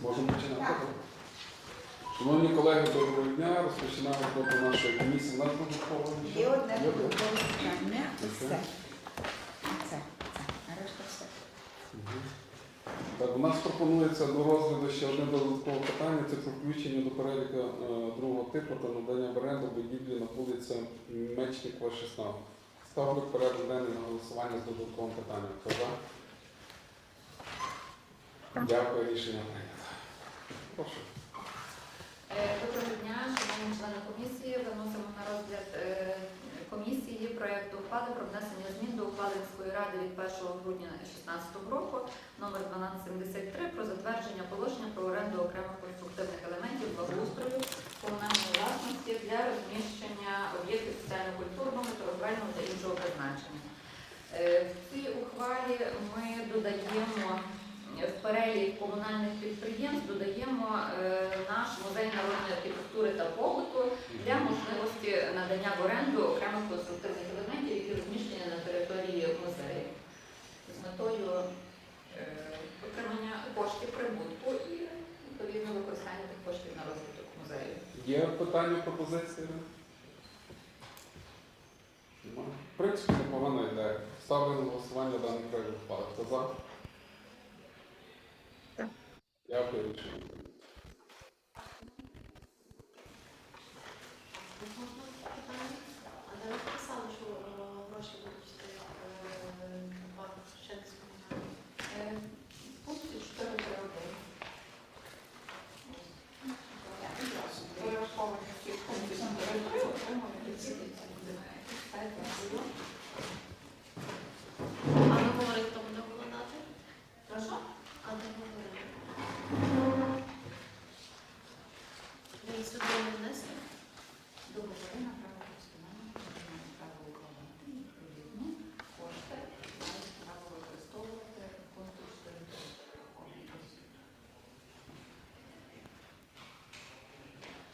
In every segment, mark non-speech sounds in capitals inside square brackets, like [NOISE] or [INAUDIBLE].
Можемо починати. Шановні колеги, доброго дня. Розпочинаємо роботу нашої комісії. Нас буде повністю. Є одне питання. Оце. Оце. А решта все. Так, у нас пропонується до розгляду ще одне додаткове питання. Це про включення до переліку е, другого типу та надання в оренду будівлі на вулиці Мечникова, 16. Ставлю порядок денний на голосування з додатковим питанням. Хто за? Дякую, рішення прийнято. Прошу. Е, Доброго дня, шановні члени комісії. Виносимо на розгляд е, комісії проєкт ухвали про внесення змін до ухвали міської ради від 1 грудня 2016 року номер 1273 про затвердження положення про оренду окремих конструктивних елементів благоустрою комунальної власності для розміщення об'єктів соціально-культурного, торговельного та іншого призначення. Е, В цій ухвалі ми додаємо перелік комунальних підприємств додаємо е, наш музей народної архітектури та побуту для можливості надання в оренду окремих конструктивних елементів, які розміщені на території музею з метою е, отримання коштів прибутку і відповідно використання тих коштів на розвиток музею. Є питання, пропозиції? В принципі, непогана ідея. Ставлю на голосування даний ухвали. Хто за? Дякую. Можна питання? А де ви писали, що е, гроші будуть е, банк ще не споминали? Е, Пункті 4 1. Пораховані всі пункти на території отримали відповідь. А ви говорили, хто буде вкладати? Прошу? А де говорили? Ви сюди не внесли? Договори на право користування, мають право укладати, відповідно, кошти мають право використовувати конкурс території.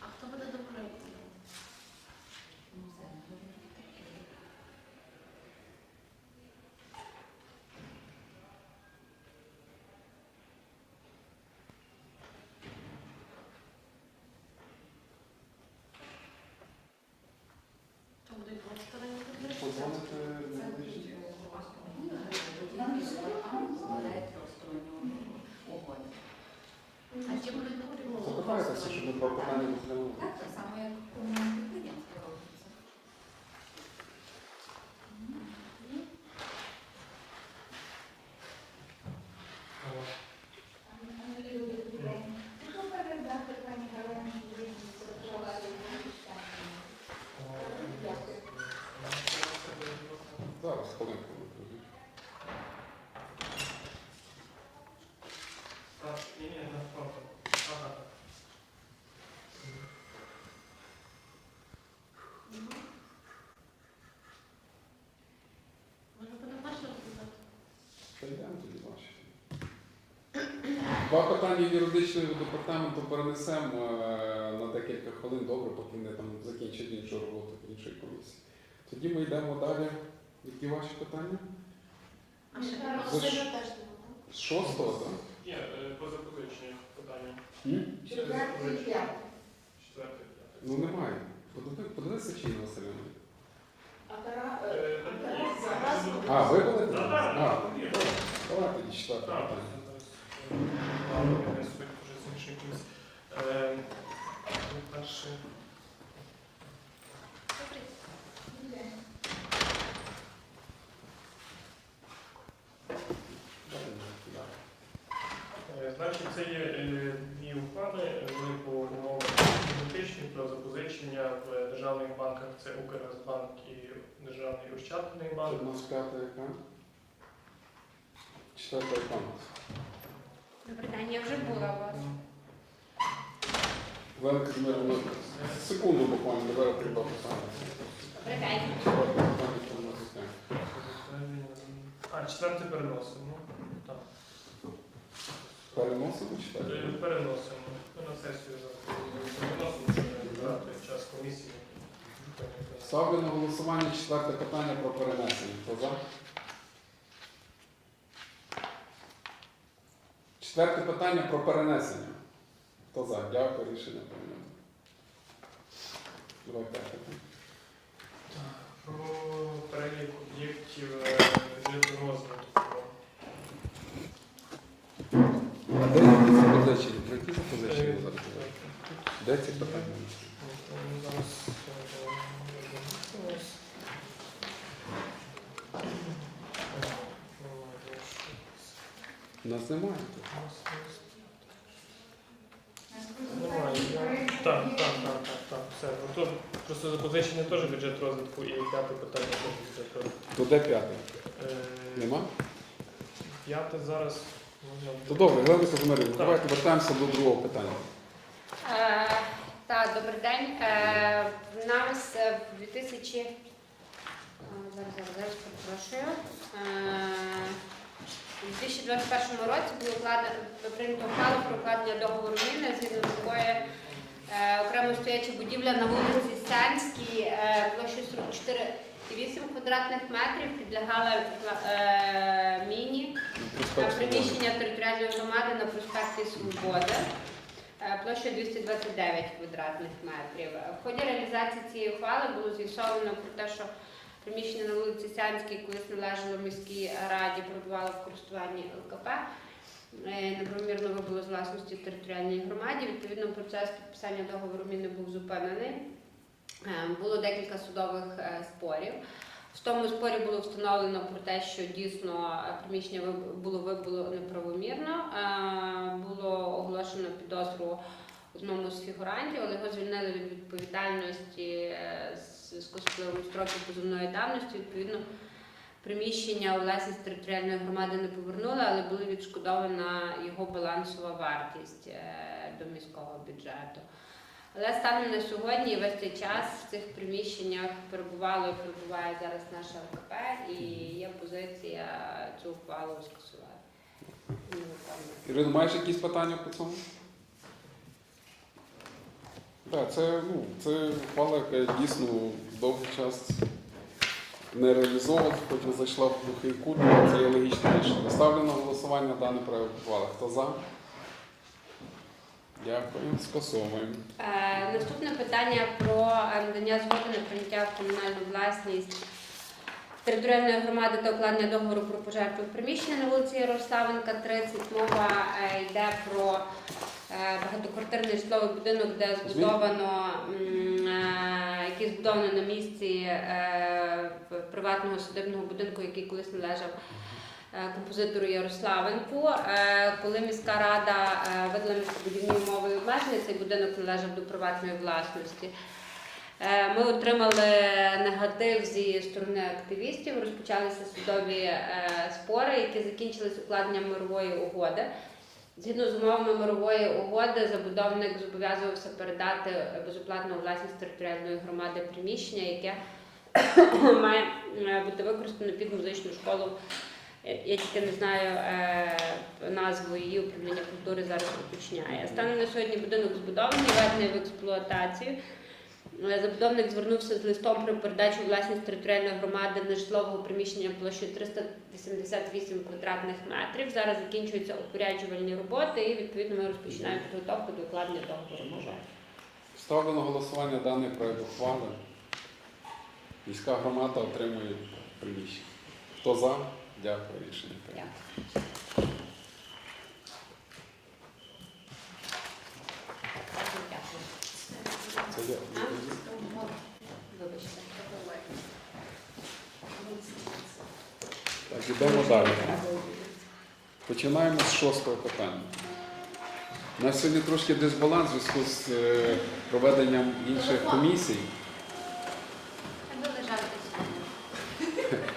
А хто буде договори укладати? То будуть двох сторон договори? Подзвоните Це на будуть тиждень? складає тристоронню угоду. А ті будуть договори? Запитайтеся, щоб ми про питання розглянули. Так, так само, як комунальне підприємство робиться. Хто передати пані Галині Юрійовні запропонувати Дякую. Зараз, хвилинку. Так, ні, ні, навпаки. Ага. Може буде перше розглядати? Та йдемо тоді бачити. Два питання юридичного департаменту перенесемо е, на декілька хвилин, добре, поки вони там закінчать іншу роботу іншої комісії. Тоді ми йдемо далі. Які ваші питання? А ще Ви ж- Сильно теж не було. З шостого, так? Є е, по запозиченню питання. Четвертий і п'ятий. Четверте, п'яте. Ну немає. Подиви- Подивися, чи є Василівна. А. Е. А, ви? Так, А, так, є. давайте четверте питання. Ми Значить, це є дві ухвали. Е, Вони по умовам ідентичні про запозичення в державних банках. Це Укргазбанк і Державний Ощадний банк. у нас п'ята яка? Четверта яка у нас? Добрий день, я вже була у вас. Олена Казимирівна, секунду буквально, давай треба питання. Добрий день. Четверте питання, що у нас? А, четверте переносимо. Так. Переносимо четверте? Е, Переносимо. Ми на сесію завтра переносимо, час комісії. Ставлю на голосування четверте питання про перенесення. Хто за? Четверте питання про перенесення. Хто за? Дякую, рішення прийнято. Давай п'яте. Про перелік об'єктів е, бюджету розвитку. А де які запозичення? Про які запозичення Е, ви зараз говорите? Де ці питання? Зараз, е, зараз. У нас немає. тут. Немає. Так, так, так, так, так. Все. Ну, то просто запозичення теж бюджет розвитку і п'яте питання теж бюджет розвитку. То де п'яте? Е, Нема? П'яте зараз. ну, я- То добре, Галина Казимирівна, давайте вертаємося до другого питання. Е, Так, добрий день. Е, В нас е, в 2000... е, Зараз, зараз, зараз, перепрошую. Е, У 2021 році було укладено, прийнято ухвалу про укладення договору міни, згідно з якої е, окремо стояча будівля на вулиці Сянській е, площею 44,8 квадратних метрів підлягала е, міні на приміщення територіальної громади на проспекті Свободи е, площею 229 квадратних метрів. В ході реалізації цієї ухвали було з'ясовано про те, що приміщення на вулиці Сянській колись належало міській раді, перебувало в користуванні ЛКП. е, Неправомірно вибуло з власності територіальної громаді. Відповідно, процес підписання договору міни був зупинений. Е, Було декілька судових е, спорів. В тому спорі було встановлено про те, що дійсно приміщення було вибуло неправомірно. Було оголошено підозру одному з фігурантів, але його звільнили від відповідальності е, з впливом строків позовної давності. Відповідно, приміщення у власність територіальної громади не повернули, але була відшкодована його балансова вартість е, до міського бюджету. Але станом на сьогодні весь цей час в цих приміщеннях перебувало і перебуває зараз наша ЛКП, і є позиція цю ухвалу скасувати. Виконувати. Ірина, маєш якісь питання по цьому? Так, це, ну, це ухвала, яка дійсно довгий час не реалізовувалась, потім зайшла в глухий кут, це є логічне рішення. Ставлю на голосування даний проект ухвали. Хто за? Дякую. Скасовуємо. Е, наступне питання про е, надання згоди на прийняття в комунальну власність територіальної громади та укладення договору про пожертву приміщення на вулиці Ярославенка, 30. Мова е, йде про багатоквартирний житловий будинок, де збудовано е, який збудовано на місці е, приватного садибного будинку, який колись належав е, композитору Ярославенку. Е, Коли міська рада е, видала містобудівні умови і обмеження, цей будинок належав до приватної власності. Е, Ми отримали негатив зі сторони активістів, розпочалися судові е, спори, які закінчилися укладенням мирової угоди. Згідно з умовами мирової угоди, забудовник зобов'язувався передати безоплатну власність територіальної громади приміщення, яке [COUGHS] має е, бути використано під музичну школу. Е, Я тільки не знаю е, назву її управління культури зараз уточняє. Станом на сьогодні будинок збудований, введений в експлуатацію. Е, Забудовник звернувся з листом про передачу власність територіальної громади нежитлового приміщення площею 388 квадратних метрів. Зараз закінчуються опоряджувальні роботи і відповідно ми розпочинаємо підготовку до укладення договору. Ставлю на голосування даний проект ухвали. Міська громада отримує приміщення. Хто за? Дякую, рішення прийнято. Дякую. Це я. Вибачте. Так, ідемо далі. Починаємо з шостого питання. У нас сьогодні трошки дисбаланс в зв'язку з е, проведенням інших комісій.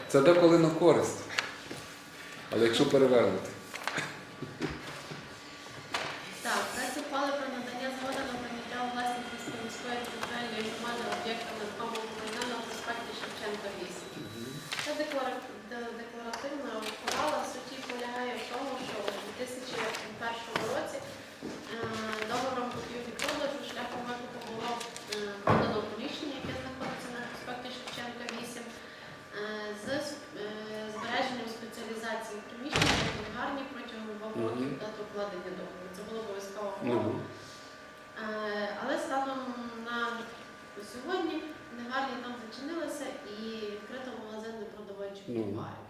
Це деколи на користь. Але якщо перевернути. Так, проект ухвали про надання згоди на прийняття у власність міської міської територіальної громади об'єкта нерухомого майна на проспекті Шевченка 8. Це деклара- де- декларативна ухвала в суті полягає в тому, що у 2001 році е, договором купівлі-продажу шляхом викупу було е, продано приміщення, яке знаходиться на проспекті Шевченка 8, е, з е, збереженням спеціалізації приміщення, як гарно укладення договору. Це було обов'язково умова. Ну, Е, Але станом на сьогодні негарні там зачинилися і відкрито магазин непродовольчих Ну. товарів.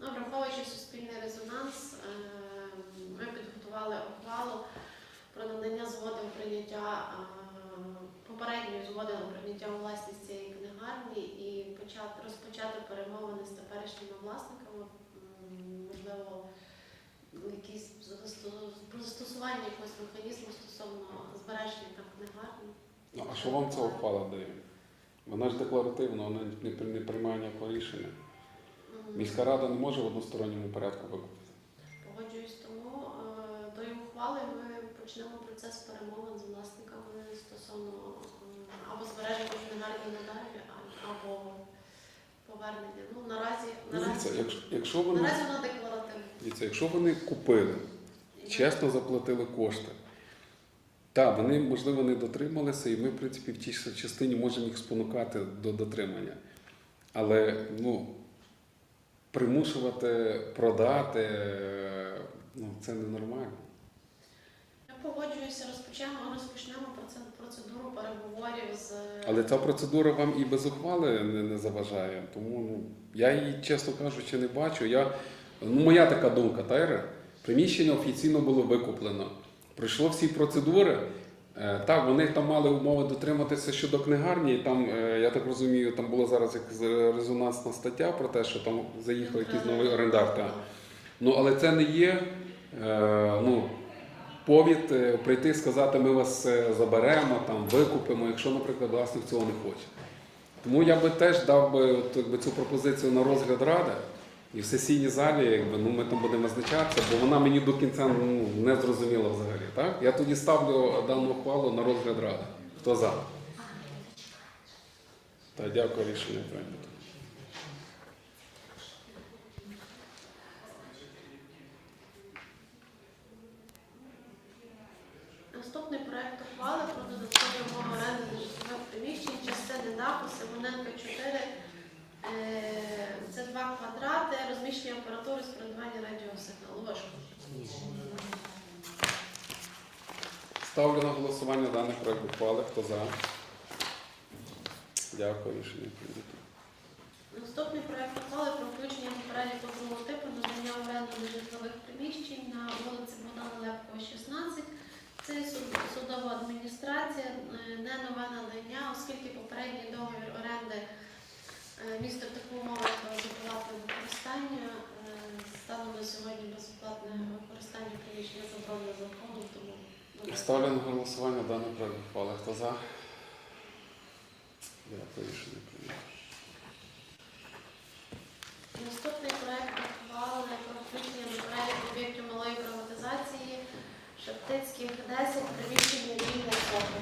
Ну, враховуючи суспільний резонанс, е, ми підготували ухвалу про надання згоди у прийняття е, попередньої згоди на прийняття у власність цієї книгарні і почати розпочати перемовини з теперішніми власниками, можливо, якісь про застосування якогось механізму стосовно збереження там книгарні. ну, а що вам ця ухвала дає? Вона ж декларативна, вона не, не приймає ніякого рішення. Міська рада не може в односторонньому порядку викупити. Погоджуюсь, тому е, тої ухвали ми почнемо процес перемовин з власниками стосовно е, або збереження книгарні надалі, або повернення. Ну наразі наразі, якщо, якщо вони наразі вона декларативна. дивіться, якщо вони купили, чесно заплатили кошти. Так, вони, можливо, не дотрималися, і ми, в принципі, в тій частині можемо їх спонукати до дотримання. Але ну, примушувати продати е, ну, це ненормально. Я погоджуюся, розпочнемо, розпочнемо процедуру переговорів з Але ця процедура вам і без ухвали не, не заважає. Тому ну, я її, чесно кажучи, не бачу. Я, ну, моя така думка, Тайре, приміщення офіційно було викуплено. Пройшло всі процедури. Е, Так, вони там мали умови дотриматися щодо книгарні. І там, е, я так розумію, там була зараз резонансна стаття про те, що там заїхав якийсь новий орендар. Ну, але це не є е, ну, повід е, прийти і сказати, ми вас е, заберемо, там, викупимо, якщо, наприклад, власник цього не хоче. Тому я би теж дав би от, якби, цю пропозицію на розгляд ради і в сесійній залі, якби, ну, ми там будемо визначатися, бо вона мені до кінця ну, не зрозуміла взагалі. Так? Я тоді ставлю дану ухвалу на розгляд ради. Хто за? Так, дякую, рішення прийнято. Наступний проект ухвали про додаткові умови оренди нежитлових приміщень, частини даху, Симоненка 4. Е, Це два квадрати, розміщення апаратури з передавання радіосигналу. Ложку. Ставлю на голосування даний проект ухвали. Хто за? Дякую, рішення прийнято. Наступний проект ухвали про включення до переліку другого типу надання оренду нежитлових приміщень на вулиці Богдана Лепкова, 16. Це судова адміністрація, е, не нове надання, оскільки попередній договір оренди е, містив таку умову про безоплатне використання. Е, Станом на сьогодні безоплатне використання приміщення заборонено законом, тому буде- Ставлю на голосування даний проект ухвали. Хто за? Дякую, рішення прийнято. Наступний проект ухвали про включення до переліку об'єктів малої приватизації Шептицьких 10, приміщення рівня ФОПи.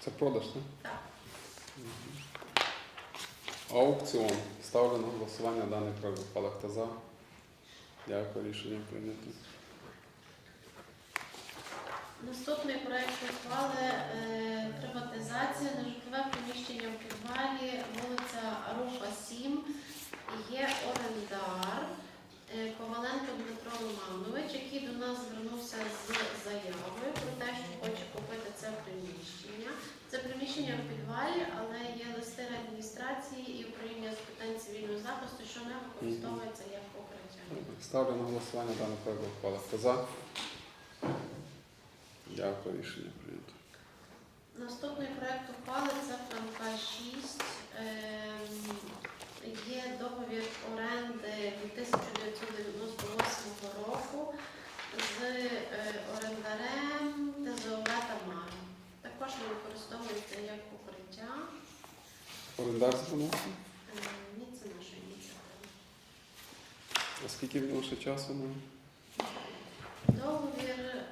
Це продаж, так? Так. Аукціон. Ставлю на голосування даний проект ухвали. Хто за? Дякую, рішення прийнято. Наступний проект ухвали е, приватизація нежитлове приміщення в підвалі, вулиця Руфа 7. Є орендар е, Коваленко Дмитро Романович, який до нас звернувся з заявою про те, що хоче купити це приміщення. Це приміщення в підвалі, але є листи адміністрації і управління з питань цивільного захисту, що не використовується як укриття. Ставлю на голосування даний проект ухвали. Хто за? Дякую, рішення прийнято. Наступний проект ухвали це Франка 6. Ем, Є договір оренди 1998 року з е, орендарем ТЗОВ Тамара. Також не використовується як укриття. Орендар звернувся? Е, Ні, це наша ініціатива. А скільки в нього ще часу? Договір е,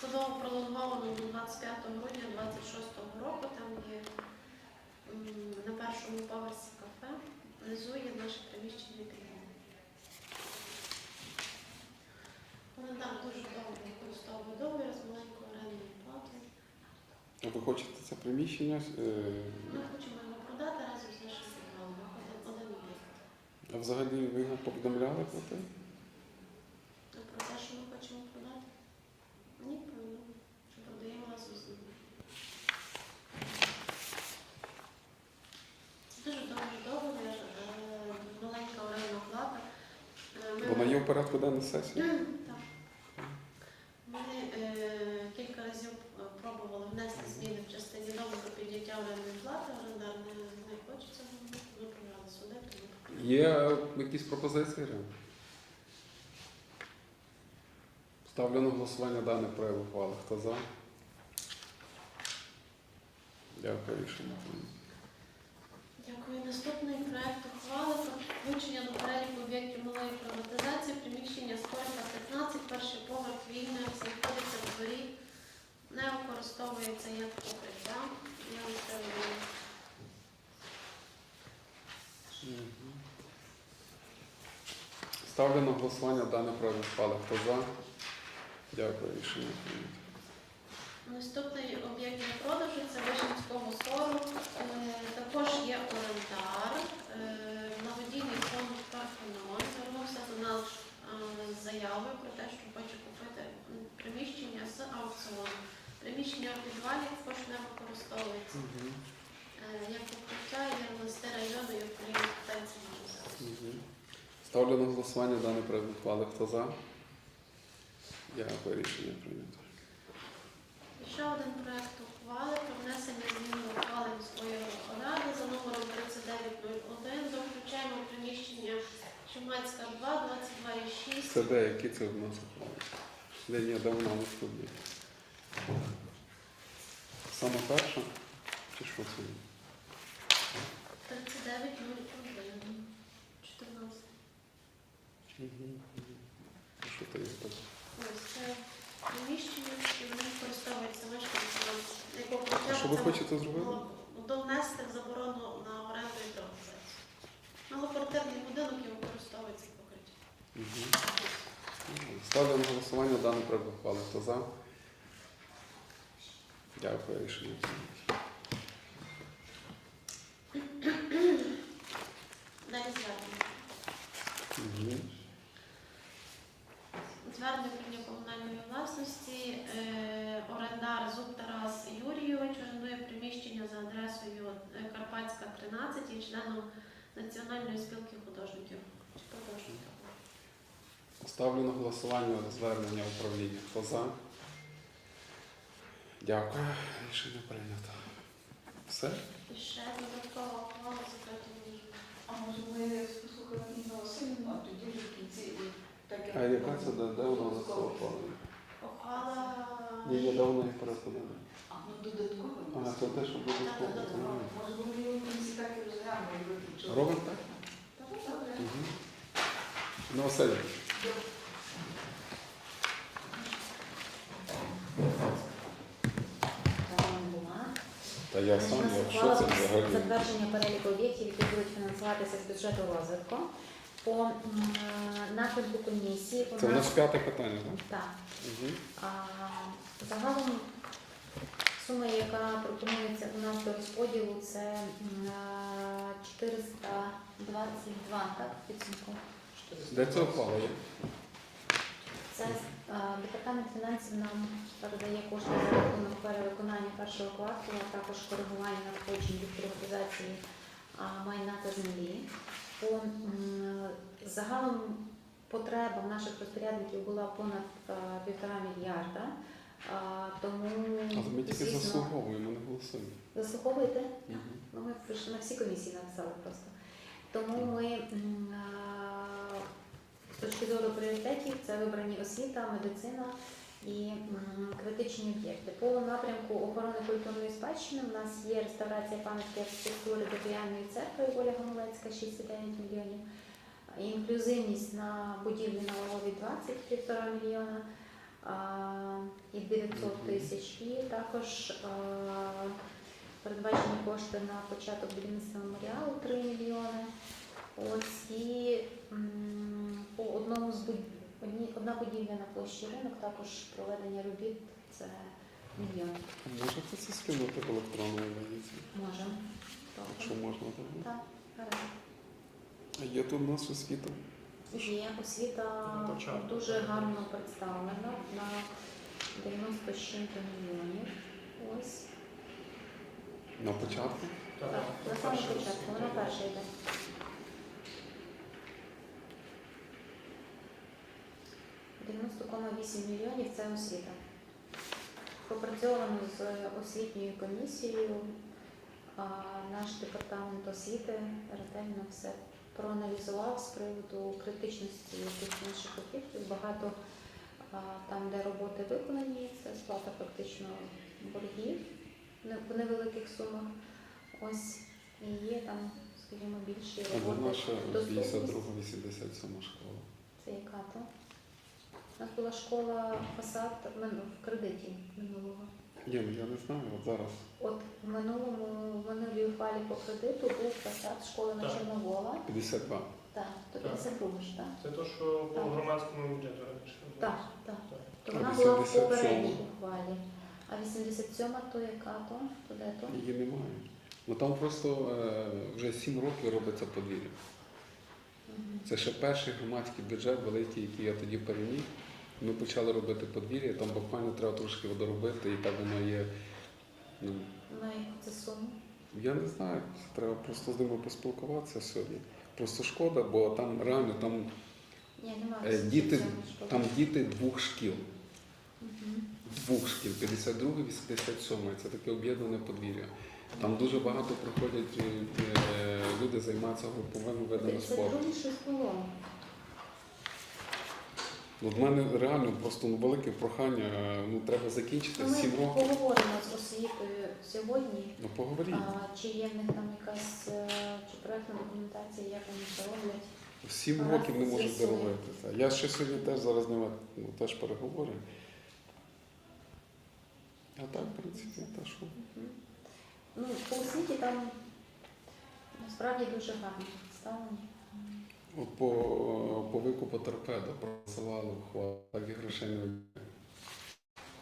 судово пролонговано до 25 грудня 26 року. Там є на першому поверсі кафе. Внизу є наше приміщення підвал. Вони там дуже довго використовують договір з маленькою орендною платою. А ви хочете це приміщення? е, Ми хочемо його продати разом з нашим. Один- Один об'єкт. А взагалі ви його повідомляли про те? Сесії? Так. Ми е, кілька разів е, пробували внести зміни в частині договору підняття орендної плати, орендар не, не хоче цього робити, ми програли суди, тому Є якісь пропозиції? Ірина? Ставлю на голосування даний проект ухвали. Хто за? Дякую, рішення. Дякую. Наступний проект ухвали про включення до переліку об'єктів малої приватизації приміщення Скорика 15, перший поверх вільне, знаходиться в дворі, не використовується як покриття. Я. Мгм. Ставлю на голосування даний проект ухвали. Хто за? Дякую, рішення. прийнято. Наступний об'єкт для продажу це Вишинського сору. Е, Також є орендар. Е, Благодійний фонд Парфенон звернувся до нас е, з заявою про те, що хоче купити приміщення з аукціону. Приміщення в підвалі також не використовується. Е, Як покриття є листи району і управління питань Ставлю на голосування даний проект ухвали. Хто за? Дякую, рішення прийнято. Ще один проект ухвали про внесення змін до ухвали міської ради за номером 3901 до включаємо приміщення Чумацька 2, 22,6. Це де, які це в нас ухвали? Де ні, де вона не студії? Саме перша? Чи що це? 3901. 14. Мгм. Що то є так? Ось це приміщення, і воно використовується мешканцями, як А що ви хочете зробити? було Довнести в заборону на оренду і приватизацію. Малоквартирний будинок і використовується покриття. Мгм. Ставлю на голосування даний проект ухвали. Хто за? Дякую, рішення прийнято. Далі звернення. Мгм. Звернення управління комунальної власності. Е, орендар Зуб Тарас Юрійович орендує приміщення за адресою Карпатська 13 і членом Національної спілки художників. Чи художників. Ставлю на голосування звернення управління. Хто за? Дякую. Рішення прийнято. Все? І ще додаткова ухвала закритого А може ми послухаємо Інну Васильівну, а тоді вже в кінці і так як А яка це де, де вона за ні, де вона їх перекладена? А, ну додатково. Ага, це те, що Так, додатково. Може його так і розглянули. Робимо так? Добре. Угу. Ну, Василь, та я сам, я що це взагалі? Затвердження переліку об'єктів, які будуть фінансуватися з бюджету розвитку. По м, е, напрямку комісії у Це в нас п'яте питання, так? так. Угу. А, загалом сума, яка пропонується у нас до розподілу, це м, е, 422 так, підсумку. Де це ухвала? Це е, департамент фінансів нам передає кошти за рахунок перевиконання першого кварталу, а також коригування надходжень від приватизації а, майна та землі. По загалом потреба наших розпорядників була понад е, півтора мільярда. А, Тому Але ми тільки звісно, заслуговуємо, не голосуємо. заслуховуєте? Угу. Ну, ми на всі комісії написали просто. Тому ми а, з точки зору пріоритетів це вибрані освіта, медицина і критичні об'єкти. По напрямку охорони культурної спадщини у нас є реставрація пам'ятки архітектури Дерев'яної церкви Оля Гомолецька 6,9 мільйонів. Інклюзивність на будівлі на Львові 20 півтора мільйона і 900 тисяч. І також передбачені кошти на початок будівництва меморіалу 3 мільйони. Ось і по одному з буд- одні, одна будівля на площі ринок, також проведення робіт це мільйон. Можете це скинути в електронному вигляді? Можемо. Якщо можна, то. Так, гаразд. А Є тут у нас освіта? Є освіта початку. дуже гарно представлена на 90 з чим-то мільйонів. Ось. На початку? Так, Так, на самому початку, вона перша йде. 11,8 мільйонів це освіта. Попрацьовано з освітньою комісією. Наш департамент освіти ретельно все проаналізував з приводу критичності якихось інших об'єктів. Багато там, де роботи виконані, це сплата фактично боргів в невеликих сумах. Ось і є там, скажімо, більші де роботи. наша Доступність. 52-87 школа. Це яка то? У нас була школа фасад в кредиті минулого. Ні, ну я не знаю, от зараз. От в минулому в минулій ухвалі по кредиту був фасад школи на Так. Чорновола. 52. Так, то Так. 52 ж, так. Це то, що по Так. громадському бюджету раніше. Так, так. Так. То А вона була в 87? попередній ухвалі. А 87 то яка то? То де то? Її немає. Ну там просто е, вже 7 років робиться подвір'я. Мгм. Це ще перший громадський бюджет великий, який я тоді переміг. Ми почали робити подвір'я, там буквально треба трошки доробити, і так воно є. Ну, це суму? я не знаю, треба просто з ними поспілкуватися сьогодні. Просто шкода, бо там реально там, Ні. Е, діти- там діти двох шкіл. Мгм. Двох шкіл, 52 87 Це таке об'єднане подвір'я. Там дуже багато приходять е, е, люди займаються груповими видами Це спорту. друге щось було. Ну, в мене реально просто ну, велике прохання, ну треба закінчити Ну, Ми 7 років. поговоримо з освітою сьогодні. Ну поговоріть. А, чи є в них там якась е, чи проектна документація, як вони це роблять? Сім Раз років не можуть з'ясуємо. доробити. Та. Я ще сьогодні теж зараз з ними ну, теж переговорю. А так, в принципі, та що. Мгм. Ну, по освіті там насправді дуже гарно представлені. По, по викупу торпеда просували ухвалу, грошей не.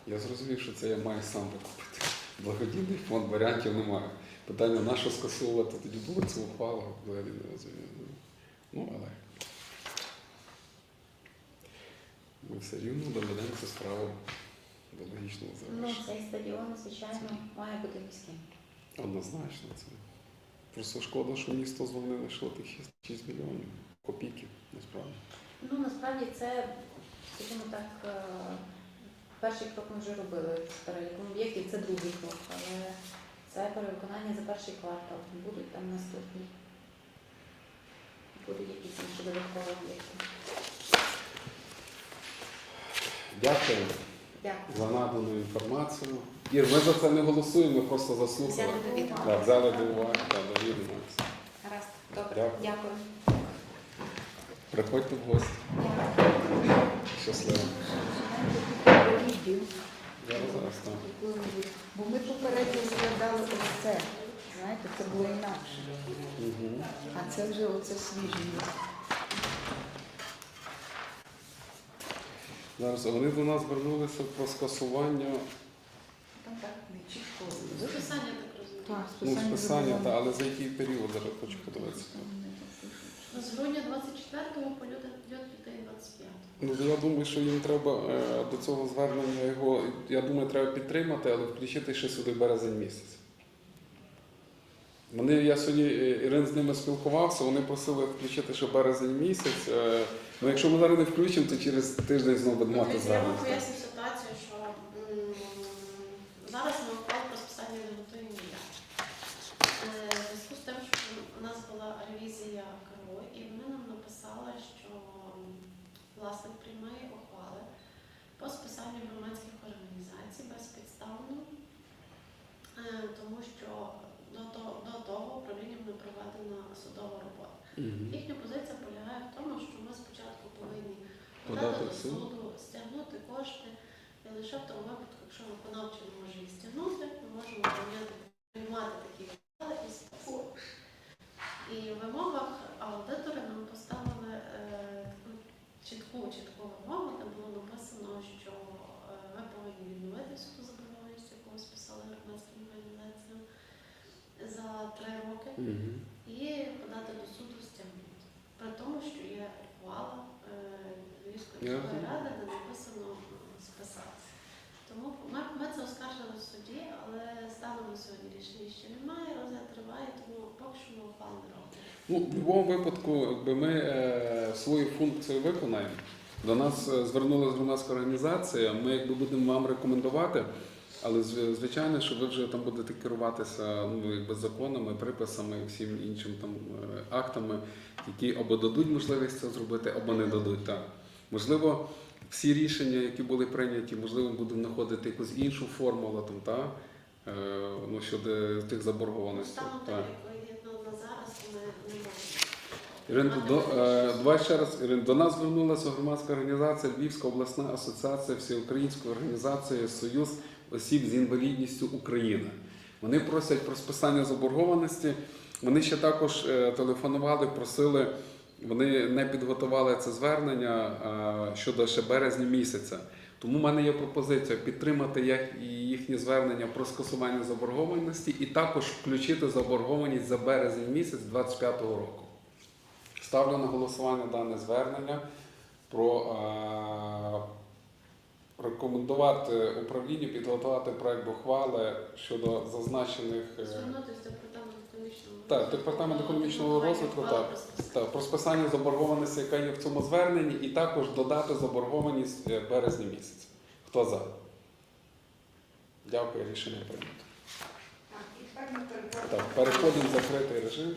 Я зрозумів, що це я маю сам викупити. Благодійний фонд варіантів немає. Питання, на що скасовувати тоді було цю ухвалу, взагалі не розумію. Ну, але ми все рівно доведемо цю справу до логічного Ну, цей стадіон, звичайно, має бути міським. Однозначно це. Просто шкода, що місто звільнили лише тих 6, 6 мільйонів. Копійки, насправді. Ну, насправді це, скажімо так, е, перший крок ми вже робили з переліком об'єктів, це другий крок, але це перевиконання за перший квартал. Будуть там наступні. Будуть якісь інші додаткові об'єкти. Дякую Дякую. за надану інформацію. Ір, ми за це не голосуємо, ми просто заслухали. Взяли до відома. Да, взяли до уваги, да, до. Гаразд, добре. Дякую. Дякую. Приходьте в гості. Щасливо. Зараз зараз там. Бо ми попередньо згадали ось це. Знаєте, це було інакше. Угу. А це вже оце свіже. Зараз вони до нас звернулися про скасування Там так не чітко. Списання, так розумію. Ну, списання, та, але за який період зараз хочу подивитися. З грудня 24 по лютий 25. Ну, я думаю, що їм треба е, до цього звернення його, я думаю, треба підтримати, але включити ще сюди березень місяць. Вони, я сьогодні е, Ірин з ними спілкувався, вони просили включити ще березень місяць. Е, Ну, якщо ми зараз не включимо, то через тиждень знову будемо мати Дивіться, звернення. поясню ситуацію, що м, зараз ми ухвалу про списання не готуємо ніяк. Е, В зв'язку з тим, що у нас була ревізія КРО, і вони нам написали, що м, власник приймає ухвали по списанню громадських організацій безпідставно, е, тому що до, того- до того управлінням не проведена судова робота. Мгм. Їхня позиція полягає в тому, що ми спочатку повинні Подати до суду, стягнути кошти, і лише в тому випадку, якщо виконавчий не може їх стягнути, ми можемо прийняти приймати такі ухвали і списати. І в вимогах аудитори нам поставили е, таку чітку чітку вимогу, де було написано, що е, ви повинні відновити всю заборгованість, яку ви списали громадським організаціям за три роки Мгм. і подати до суду стягнути. При тому, що є ухвала е, Ради, де написано списати. Тому ми, ми це оскаржили в суді, але станом на сьогодні рішення ще немає, розгляд триває, тому поки що ми ухвал не робимо. Ну, в будь-якому випадку, якби ми е, свою функцію виконаємо, До нас е, звернулася громадська організація. Ми якби будемо вам рекомендувати, але зв- звичайно, що ви вже там будете керуватися ну, якби законами, приписами і всім іншим там е, актами, які або дадуть можливість це зробити, або не дадуть. Так. Можливо, всі рішення, які були прийняті, можливо, будемо знаходити якусь іншу формулу там, та, е, ну, щодо тих заборгованостей. Можемо. Ірин, до, е, давай ще раз, Ірин, до нас звернулася громадська організація Львівська обласна асоціація Всеукраїнської організації Союз осіб з інвалідністю України. Вони просять про списання заборгованості. Вони ще також е, телефонували, просили, вони не підготували це звернення е, щодо ще березня місяця. Тому в мене є пропозиція підтримати їхні звернення про скасування заборгованості і також включити заборгованість за березень місяць 2025 року. Ставлю на голосування дане звернення про е, рекомендувати управлінню підготувати проект ухвали щодо зазначених е, Звернутися до департаменту економічного Так, департамент економічного розвитку, так. так, про списання заборгованості, яка є в цьому зверненні, і також додати заборгованість е, березня місяця. Хто за? Дякую, рішення прийнято. Так, переходимо. В закритий режим.